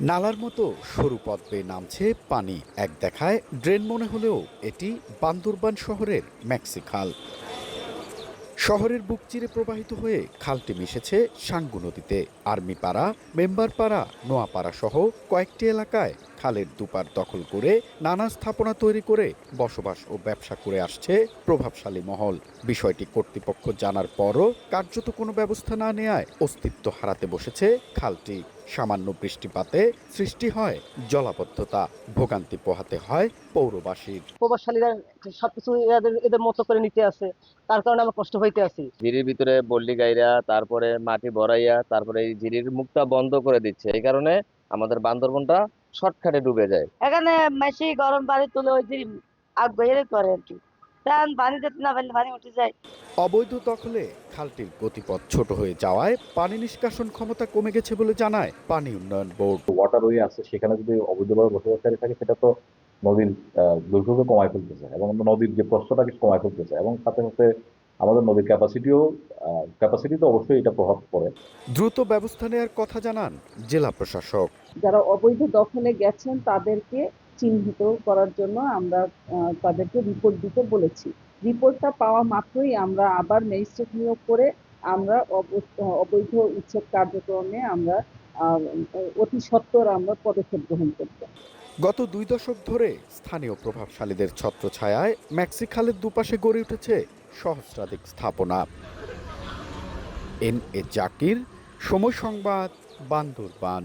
নালার মতো সরু পথ বেয়ে নামছে পানি। এক দেখায় ড্রেন মনে হলেও এটি বান্দরবান শহরের ম্যাক্সি খাল। শহরের বুক চিরে প্রবাহিত হয়ে খালটি মিশেছে সাঙ্গু নদীতে। আর্মিপাড়া, মেম্বারপাড়া, নোয়াপাড়া সহ কয়েকটি এলাকায় খালের দুপার দখল করে নানা স্থাপনা তৈরি করে বসবাস ও ব্যবসা করে আসছে প্রভাবশালী মহল। বিষয়টি কর্তৃপক্ষ জানার পরও কার্যত কোনো ব্যবস্থা না নেয়ায় অস্তিত্ব হারাতে বসেছে খালটি। সামান্য বৃষ্টিপাতে সৃষ্টি হয় জলাবদ্ধতা ভোগান্তি পোহাতে হয় পৌরবাসীর। প্রভাবশালীরা সবকিছু এদের এদের মতো করে নিতে আছে তার কারণে আমরা কষ্ট হইতে আছি ঝিরির ভিতরে বল্লি গাইরা তারপরে মাটি ভরাইয়া তারপরে এই ঝিরির মুখটা বন্ধ করে দিচ্ছে। এই কারণে আমাদের বান্দরবনটা শর্টকাটে ডুবে যায়। এখানে মেশি গরম পানি তুলে ওই যে আগ বের করে আর কি। তখন পানি যেতে না পারলে পানি উঠে যায়। অবৈধ দখলে খালটির গতিপথ ছোট হয়ে যাওয়ায় পানি নিষ্কাশন ক্ষমতা কমে গেছে বলে জানায় পানি উন্নয়ন বোর্ড। ওয়াটারওয়ে আছে সেখানে যদি অবৈধভাবে বসবাসকারী থাকে সেটা তো নদীর দৈর্ঘ্যকে কমায় ফেলতেছে এবং নদীর যে প্রস্থটাকে কমায় ফেলতেছে এবং সাথে সাথে আমাদের নদীর ক্যাপাসিটিও ক্যাপাসিটি তো অবশ্যই এটা প্রভাব পড়ে। দ্রুত ব্যবস্থা নেওয়ার কথা জানান জেলা প্রশাসক। যারা অবৈধ দখলে গেছেন তাদেরকে চিহ্নিত করার জন্য আমরা তাদেরকে রিপোর্ট দিতে বলেছি। রিপোর্টটা পাওয়া মাত্রই আমরা আবার ম্যাজিস্ট্রেট নিয়োগ করে আমরা অবৈধ উচ্ছেদ কার্যক্রমে আমরা অতি সত্বর আমরা পদক্ষেপ গ্রহণ করব। গত দুই দশক ধরে স্থানীয় প্রভাবশালীদের ছত্রছায়ায় ম্যাক্সি খালের দুপাশে গড়ে উঠেছে সহস্রাধিক স্থাপনা। এন এ জাকির সময় সংবাদ বান্দরবান।